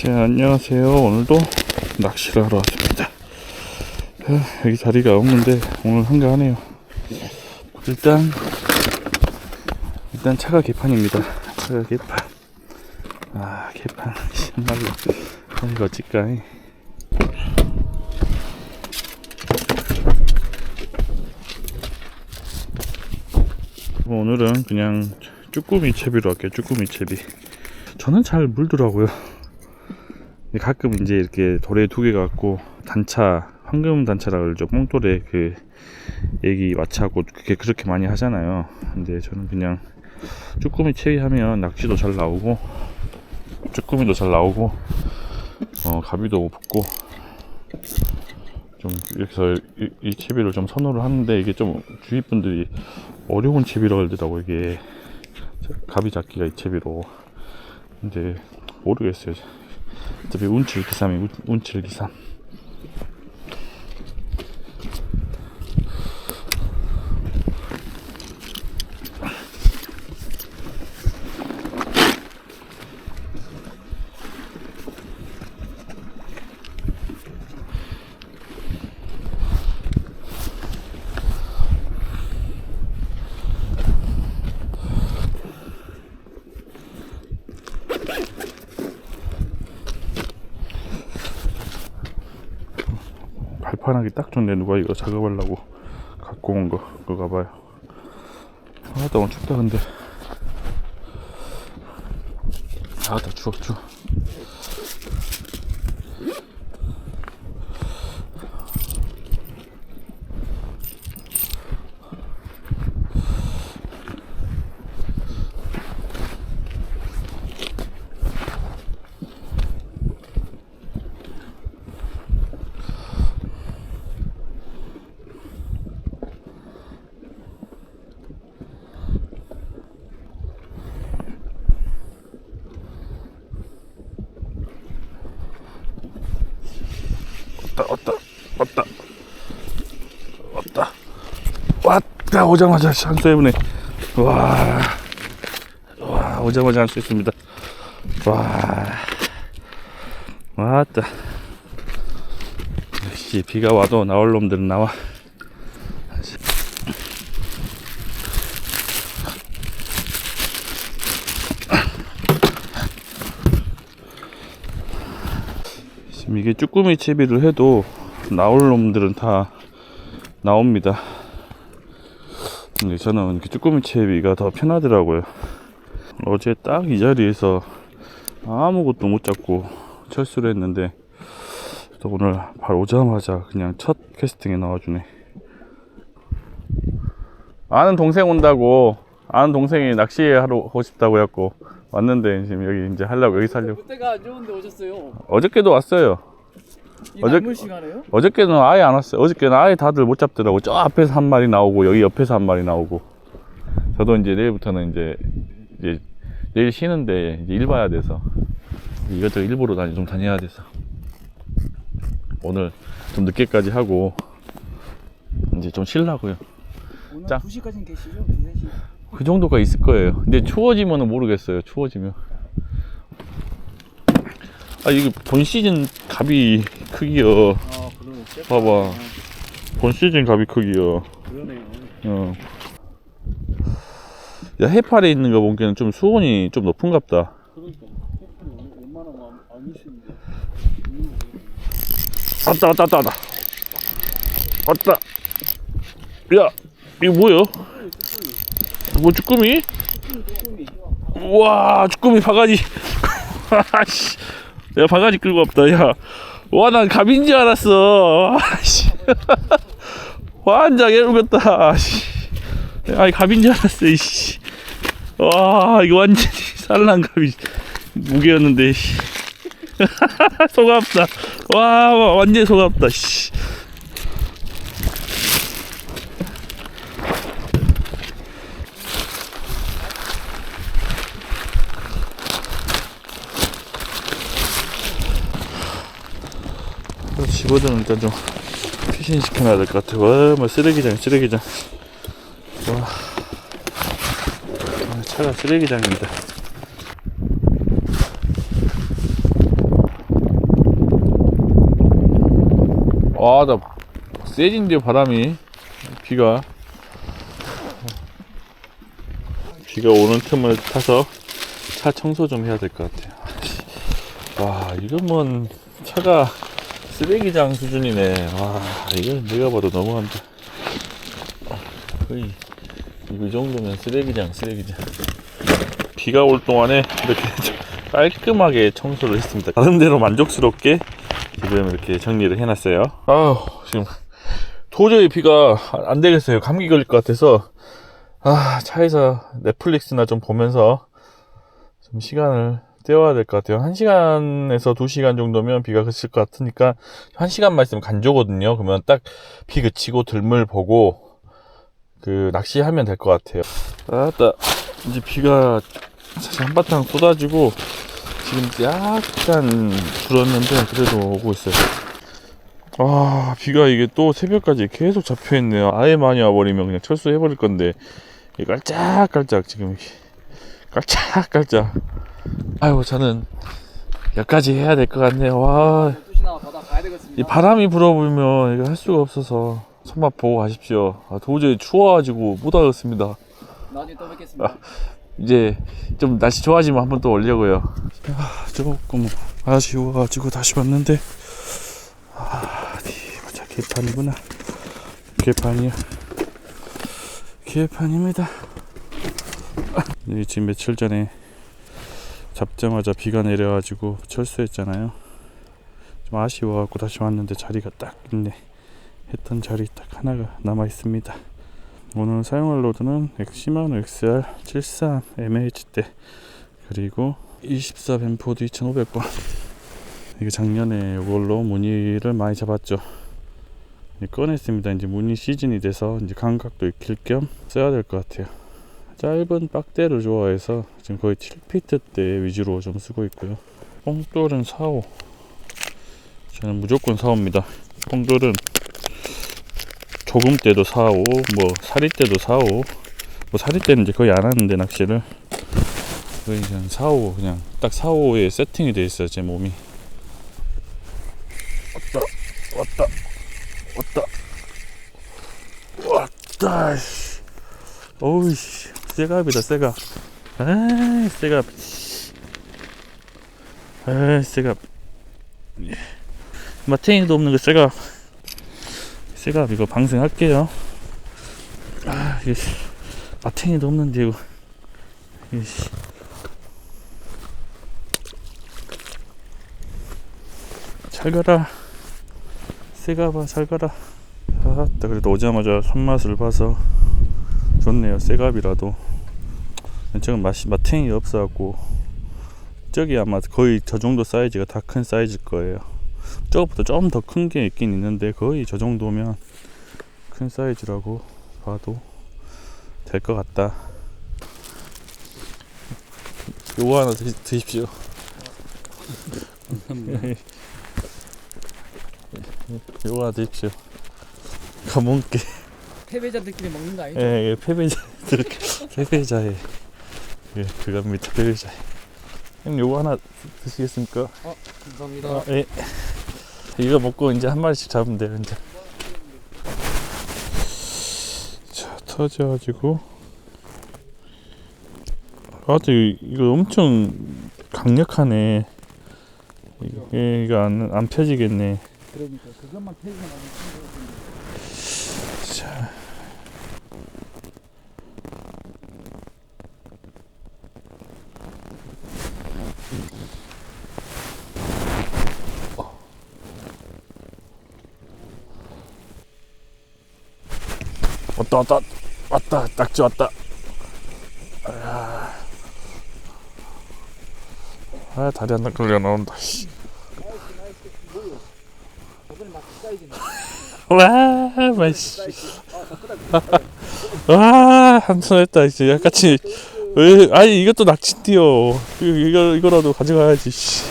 자, 안녕하세요. 오늘도 낚시를 하러 왔습니다. 아, 여기 자리가 없는데 오늘 한가하네요. 일단 일단 차가 개판입니다. 차가 개판. 아 개판. 정말로 아, 이거 어찌까? 오늘은 그냥 쭈꾸미 채비로 할게요. 쭈꾸미 채비. 저는 잘 물더라고요. 가끔 이제 이렇게 도래 두 개 갖고 단차 황금 단차라 그러죠. 뽕돌에 그 애기 마차하고 그게 그렇게 많이 하잖아요. 근데 저는 그냥 쭈꾸미 체위하면 낙지도 잘 나오고 쭈꾸미도 잘 나오고 어 가비도 붙고 좀 이렇게 해서 이, 이 채비를 좀 선호를 하는데 이게 좀 주위 분들이 어려운 채비라고 하더라고 이게. 가비 잡기가 이 채비로. 근데 모르겠어요 어차피 운칠 기 발판하기 딱 좋네. 누가 이거 작업하려고 갖고 온 거 그거 봐요. 아 너무 춥다 근데. 아나 추워 추워 왔다 왔다 왔다. 왔다. 왔다 오자마자 한수 해보네 와, 와 오자마자 한수 했습니다. 와 왔다. 역시 비가 와도 나올 놈들은 나와 이게 쭈꾸미 채비를 해도 나올 놈들은 다 나옵니다. 근데 저는 이렇게 쭈꾸미 채비가 더 편하더라고요. 어제 딱 이 자리에서 아무것도 못 잡고 철수를 했는데 또 오늘 바로 오자마자 그냥 첫 캐스팅에 나와주네. 아는 동생 온다고 아는 동생이 낚시하러 오고 싶다고 해갖고 왔는데 지금 여기 이제 하려고 여기 살려고 그때가 안 좋은데 오셨어요. 어저께도 왔어요. 이 어저- 남물 시간에요? 어저께는 아예 안 왔어요. 어저께는 아예 다들 못 잡더라고. 저 앞에서 한 마리 나오고 여기 옆에서 한 마리 나오고. 저도 이제 내일부터는 이제 이제 내일 쉬는데 이제 일 봐야 돼서 이것저것 일부러 다니 좀 다녀야 돼서 오늘 좀 늦게까지 하고 이제 좀 쉬려고요. 오늘 자. 2시까지는 계시죠? 2시. 그 정도가 있을 거예요. 근데 추워지면은 모르겠어요. 추워지면. 아 이게 본 시즌 갑이 크기요. 아, 그러네. 봐봐. 본 시즌 갑이 크기요. 그러네요. 어. 야, 해팔에 있는 거 보기에는 좀 수온이 좀 높은갑다. 그러니까. 웬만하면 안, 안 있습니다. 왔다, 왔다, 왔다, 왔다. 왔다. 야, 이거 뭐야? 뭐, 쭈꾸미? 우와, 쭈꾸미 바가지. 야, 바가지 끌고 왔다, 야. 와, 난 갑인 줄 알았어. 아씨. 완전 애우겠다. 씨. 아이, 갑인 줄 알았어, 이씨. 와, 이거 완전히 산란 갑이 무게였는데, 씨. 속았다. 와, 와, 완전 속았다, 씨. 이거는 일단 좀 피신 시켜놔야 될 것 같아. 와, 뭐 쓰레기장, 쓰레기장. 와, 아, 차가 쓰레기장입니다. 와, 나 세진데 바람이 비가 비가 오는 틈을 타서 차 청소 좀 해야 될 것 같아요. 와, 이건 뭔 차가 쓰레기장 수준이네. 와, 이건 내가 봐도 너무한다. 거의 이 정도면 쓰레기장, 쓰레기장. 비가 올 동안에 이렇게 좀 깔끔하게 청소를 했습니다. 나름대로 만족스럽게 지금 이렇게 정리를 해놨어요. 아우, 지금 도저히 비가 안 되겠어요. 감기 걸릴 것 같아서 아, 차에서 넷플릭스나 좀 보면서 좀 시간을 때워야 될 것 같아요. 1시간에서 2시간 정도면 비가 그칠 것 같으니까 1시간만 있으면 간조거든요. 그러면 딱 비 그치고 들물 보고 그 낚시하면 될 것 같아요. 아따 이제 비가 사실 한바탕 쏟아지고 지금 약간 줄었는데 그래도 오고 있어요. 아 비가 이게 또 새벽까지 계속 잡혀 있네요. 아예 많이 와버리면 그냥 철수해 버릴 건데 깔짝깔짝 지금 깔짝깔짝. 아이고 저는 여기까지 해야 될 것 같네요. 와. 12시나 바다 가야 되겠습니다. 이 바람이 불어불면 이거 할 수가 없어서 손맛 보고 가십시오. 아, 도저히 추워가지고 못 하겠습니다. 나중에 또 뵙겠습니다. 이제 좀 날씨 좋아지면 한번 또 오려고요. 아, 조금 아쉬워가지고 다시 왔는데 아, 보자 개판이구나. 개판이야. 개판입니다. 이 지금 며칠 전에 잡자마자 비가 내려가지고 철수했잖아요. 좀 아쉬워갖고 다시 왔는데 자리가 딱 있네. 했던 자리 딱 하나가 남아 있습니다. 오늘 사용할 로드는 엑시마노 XR 73 MH대 그리고 24 벤포드 2500번 이게 작년에 이걸로 무늬를 많이 잡았죠 꺼냈습니다 이제 무늬 시즌이 돼서 이제 감각도 익힐 겸 써야 될 것 같아요 짧은 빡대를 좋아해서 지금 거의 7피트 대 위주로 좀 쓰고 있고요 뽕돌은 4호 저는 무조건 4호입니다 뽕돌은 조금 때도 4호, 뭐 사리 때도 4호, 뭐 사리 때는 이제 거의 안 하는데 낚시를 거의 그냥 4호 그냥 딱 4호에 세팅이 돼 있어요 제 몸이. 왔다, 왔다, 왔다, 왔다. 씨. 어우 씨, 새갑이다 새갑. 아, 새갑. 아, 새갑. 마탱이도 없는 그 새갑. 새갑 이거 방생할게요. 아, 이게 씨, 마탱이도 없는데 이거. 이게 씨. 잘 가라. 새갑아 잘 가라. 아따 그래도 오자마자 손맛을 봐서 좋네요. 새갑이라도. 지금 맛이 마탱이 없어갖고 저기 아마 거의 저 정도 사이즈가 다 큰 사이즈일 거예요. 저것보다 좀 더 큰 게 있긴 있는데 거의 저 정도면 큰 사이즈라고 봐도 될 것 같다. 요거 하나 드, 드십시오. 요거 하나 드십시오. 가문께 패배자들끼리 먹는 거 아니죠? 예, 예, 패배자 패배자의 예, 그겁니다. 패배자. 형 요거 하나 드시겠습니까? 감사합니다. 아, 예. 이거 먹고 이제 한 마리씩 잡으면 돼요, 이제. 자, 터져가지고. 아, 또 이- 이거 엄청 강력하네. 이게 이거 안, 안 펴지겠네. 그러니까 그것만 패지면 안 되는 자. 왔다 왔다 왔다 딱지 왔다 아, 아 다리 하나 끌려 나온다. 와 맛있 와, 한손 했다, 이제. 약같이. 왜, 아니, 이것도 낚싯띠요. 이거, 이거, 이거라도 가져가야지, 씨.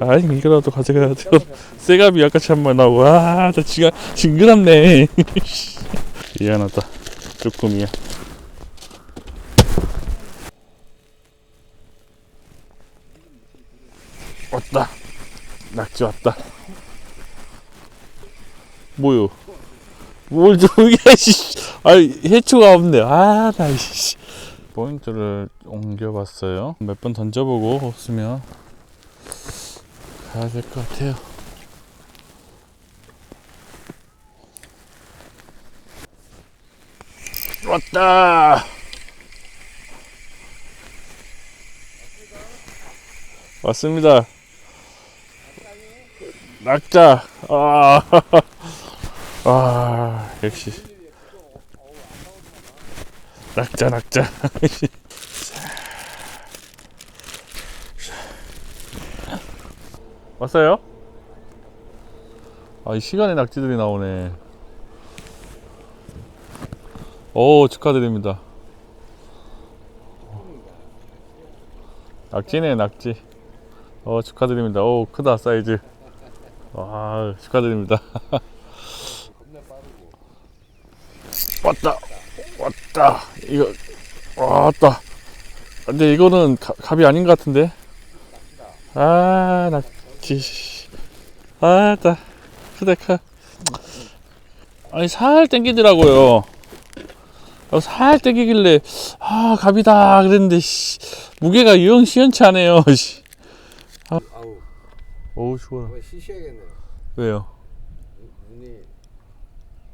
아니, 이거라도 가져가야 돼요. 쇠갑이 약같이 한 번 나오고, 와, 나 지가, 징그럽네. 미안하다. 쭈꾸미야. 왔다. 낙지 왔다. 뭐요? 뭘 씨. 아이 해초가 없네. 아, 나 씨. 포인트를 옮겨봤어요. 몇 번 던져보고 없으면 가야 될 것 같아요. 왔다. 왔습니다. 낙자. 아, 아 역시 낙자 낙자. 왔어요? 아, 이 시간에 낙지들이 나오네. 오, 축하드립니다. 낙지네, 낙지. 어, 축하드립니다. 오, 크다, 사이즈. 와, 축하드립니다. 왔다, 왔다. 이거, 왔다. 근데 이거는 가- 갑이 아닌 것 같은데? 아, 낙지. 아, 따. 크다, 크. 아니, 살 땡기더라고요. 어, 살 땡기길래, 아, 갑이다. 그랬는데, 씨. 무게가 영 시원치 않네요, 씨. 아우 어우, 시원하. 이거 쉬셔야겠네요 왜요? 눈이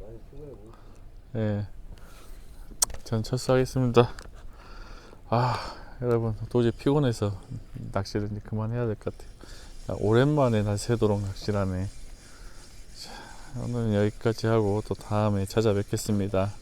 많이 피곤해 보이 예. 전 철수하겠습니다. 아, 여러분, 도저히 피곤해서 낚시를 이제 그만해야 될 것 같아요. 야, 오랜만에 다시 새도록 낚시를 하네. 자, 오늘은 여기까지 하고 또 다음에 찾아뵙겠습니다.